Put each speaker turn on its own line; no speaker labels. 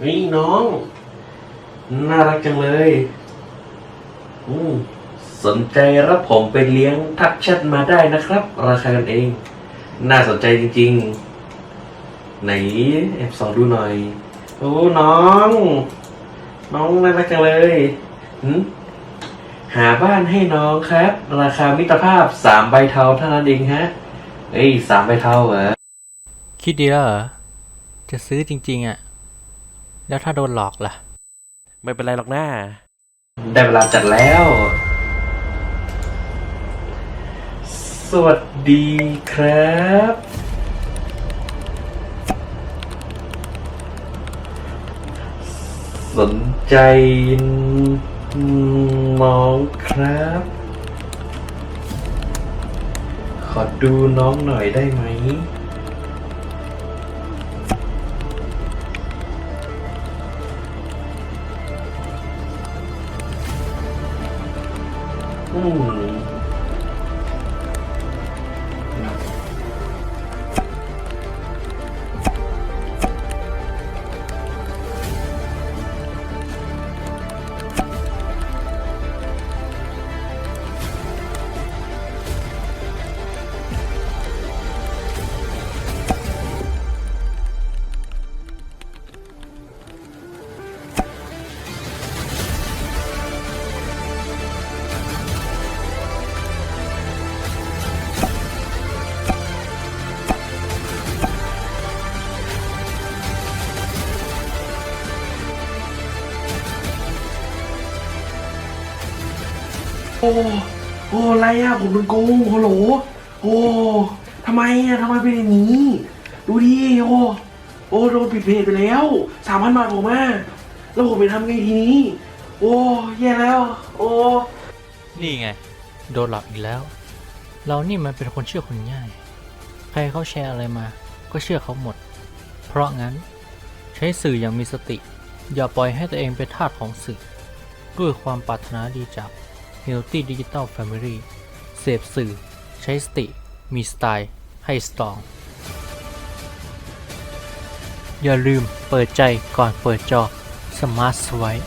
เฮ้ยน้อง น่ารักจังเลย อืมสนใจรับผมไปเลี้ยงทักแชทมาได้นะครับ ราคากันเอง น่าสนใจจริง ๆ ไหนแอบส่องดูหน่อย โอ้น้อง น้องน่ารักจังเลยหืหาบ้านให้น้องครับ ราคามิตรภาพสามใบเทาเท่านั้นเองฮะ เอ้ยสามใบเทาเหรอ
คิดดีแล้วเหรอ จะซื้อจริง ๆอะ่ะ แล้วถ้าโดนหลอกล่ะ
ไม่เป็นไรหรอกน้า ได้เวลาจัดแล้ว สวัสดีครับ สนใจน้องครับ ขอดูน้องหน่อยได้ไหม อื โอ้โอ้ไรอะผมโดนโกงฮัลโหลโอ้ทำไมอะทำไมเป็นอย่างนี้ ดูดิโอ้โอ้โดนปิดเพจไปแล้วสามพันบาทผมอะแล้วผมไปทำไงทีนี้ โอ้แย่แล้ว โอ้
นี่ไง โดนหลอกอีกแล้ว เรานี่มันเป็นคนเชื่อคนง่าย ใครเขาแชร์อะไรมา ก็เชื่อเขาหมด เพราะงั้น ใช้สื่ออย่างมีสติ อย่าปล่อยให้ตัวเองเป็นทาสของสื่อด้วยความปรารถนาดีจาก Healthy Digital Family เสพสื่อ ใช้สติ มีสไตล์ ให้สตอง อย่าลืมเปิดใจก่อนเปิดจอ Smart Swipe